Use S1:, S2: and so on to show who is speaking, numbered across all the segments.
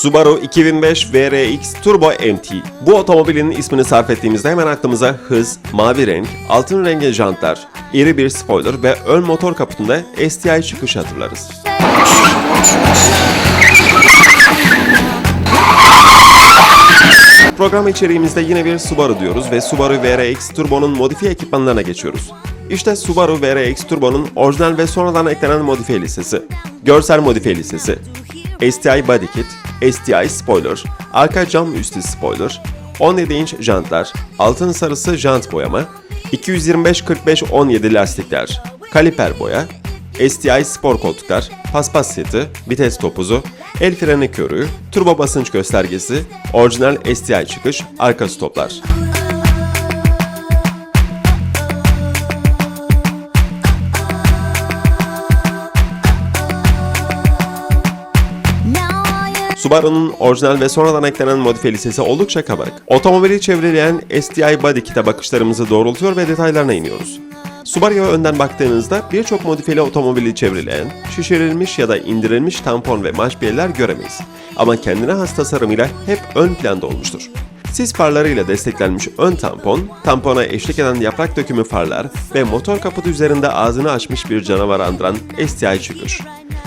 S1: Subaru 2005 VRX Turbo MT. Bu otomobilin ismini sarf ettiğimizde hemen aklımıza hız, mavi renk, altın rengi jantlar, iri bir spoiler ve ön motor kaputunda STI çıkış hatırlarız. Program içeriğimizde yine bir Subaru diyoruz ve Subaru VRX Turbo'nun modifiye ekipmanlarına geçiyoruz. İşte Subaru VRX Turbo'nun orijinal ve sonradan eklenen modifiye listesi. Görsel modifiye listesi. STI Body Kit, STI Spoiler, arka cam üstü spoiler, 17 inç jantlar, altın sarısı jant boyama, 225-45-17 lastikler, kaliper boya, STI spor koltuklar, paspas seti, vites topuzu, el freni körüğü, turbo basınç göstergesi, orijinal STI çıkış, arka stoplar. Subaru'nun orijinal ve sonradan eklenen modifiye listesi oldukça kabarık. Otomobili çevreleyen STI Body Kit'e bakışlarımızı doğrultuyor ve detaylarına iniyoruz. Subaru'ya önden baktığınızda birçok modifiyeli otomobili çevreleyen, şişirilmiş ya da indirilmiş tampon ve maşbiyeler göremeyiz. Ama kendine has tasarımıyla hep ön planda olmuştur. Sis farlarıyla desteklenmiş ön tampon, tampona eşlik eden yaprak dökümü farlar ve motor kaputu üzerinde ağzını açmış bir canavar andıran STI çıkış.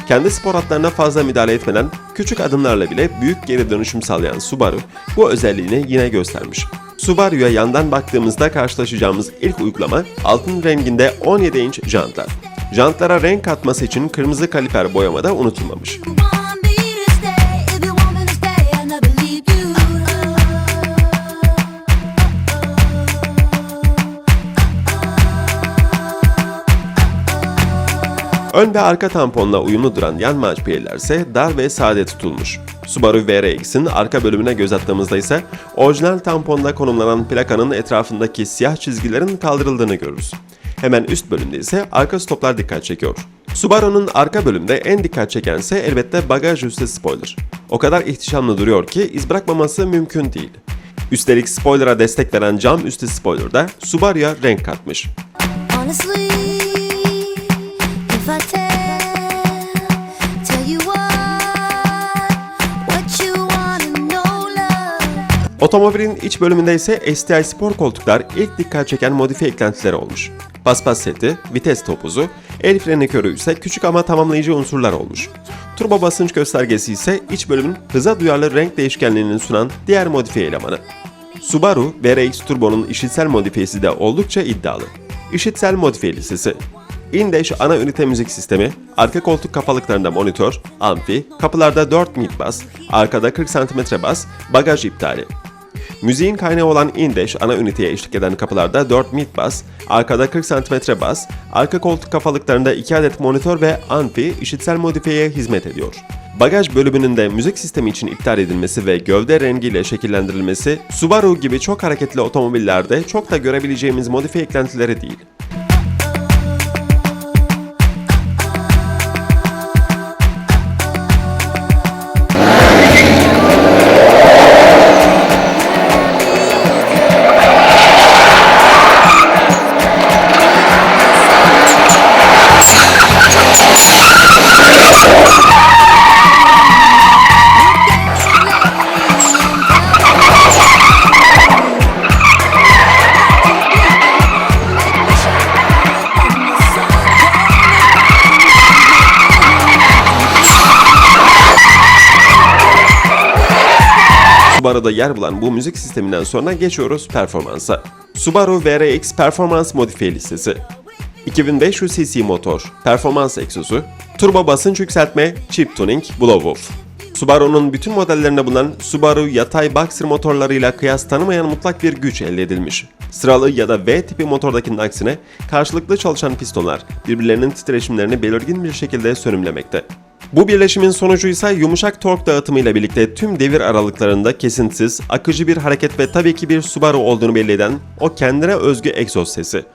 S1: Kendi spor hatlarına fazla müdahale etmeden küçük adımlarla bile büyük geri dönüşüm sağlayan Subaru bu özelliğini yine göstermiş. Subaru'ya yandan baktığımızda karşılaşacağımız ilk uygulama altın renginde 17 inç jantlar. Jantlara renk katması için kırmızı kaliper boyama da unutulmamış. Ön ve arka tamponla uyumlu duran yan maçpiyeler ise dar ve sade tutulmuş. Subaru VRX'in arka bölümüne göz attığımızda ise orijinal tamponda konumlanan plakanın etrafındaki siyah çizgilerin kaldırıldığını görürüz. Hemen üst bölümde ise arka stoplar dikkat çekiyor. Subaru'nun arka bölümde en dikkat çekense elbette bagaj üstü spoiler. O kadar ihtişamlı duruyor ki iz bırakmaması mümkün değil. Üstelik spoiler'a destek veren cam üstü spoiler da Subaru'ya renk katmış.
S2: Honestly,
S1: Otomobilin iç bölümünde ise STI spor koltuklar ilk dikkat çeken modifiye eklentileri olmuş. Paspas seti, vites topuzu, el freni körüğü ise küçük ama tamamlayıcı unsurlar olmuş. Turbo basınç göstergesi ise iç bölümün hıza duyarlı renk değişkenliğini sunan diğer modifiye elemanı. Subaru VRX Turbo'nun işitsel modifiyesi de oldukça iddialı. İşitsel modifiye listesi. Indash ana ünite müzik sistemi, arka koltuk kafalıklarında monitör, amfi, kapılarda 4 mid bas, arkada 40 cm bas, bagaj iptali. Müziğin kaynağı olan Indash ana üniteye eşlik eden kapılarda 4 mid bas, arkada 40 cm bas, arka koltuk kafalıklarında 2 adet monitör ve amfi işitsel modifiyeye hizmet ediyor. Bagaj bölümünün de müzik sistemi için iptal edilmesi ve gövde rengiyle şekillendirilmesi Subaru gibi çok hareketli otomobillerde çok da görebileceğimiz modifiye eklentileri değil. Subaru'da yer bulan bu müzik sisteminden sonra geçiyoruz performansa. Subaru VRX Performans Modifiye Listesi 2500 cc motor, performans egzozu, turbo basınç yükseltme, chip tuning, blow-off. Subaru'nun bütün modellerinde bulunan Subaru yatay boxer motorlarıyla kıyas tanımayan mutlak bir güç elde edilmiş. Sıralı ya da V tipi motordakinin aksine karşılıklı çalışan pistonlar birbirlerinin titreşimlerini belirgin bir şekilde sönümlemekte. Bu birleşimin sonucu ise yumuşak tork dağıtımıyla birlikte tüm devir aralıklarında kesintisiz, akıcı bir hareket ve tabii ki bir Subaru olduğunu belli eden o kendine özgü egzoz sesi.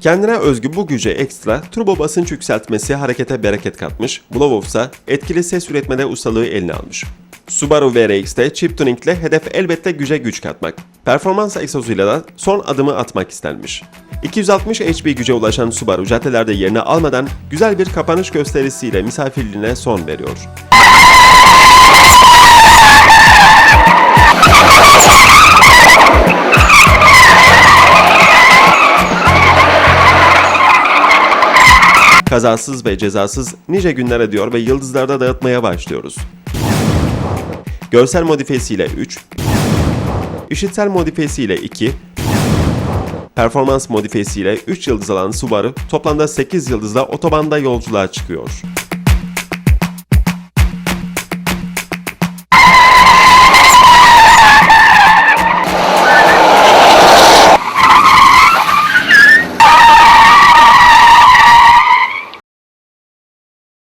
S1: Kendine özgü bu güce ekstra turbo basınç yükseltmesi harekete bereket katmış, Blow ise etkili ses üretmede ustalığı eline almış. Subaru VRX'te chip tuning ile hedef elbette güce güç katmak. Performans egzozuyla da son adımı atmak istenmiş. 260 HP güce ulaşan Subaru caddelerde yerini almadan güzel bir kapanış gösterisiyle misafirliğine son veriyor. Kazasız ve cezasız nice günler ediyor ve yıldızlarda dağıtmaya başlıyoruz. Görsel modifiyesiyle 3, işitsel modifiyesiyle 2, performans modifiyesiyle 3 yıldız alan Subaru toplamda 8 yıldızla otobanda yolculuğa çıkıyor.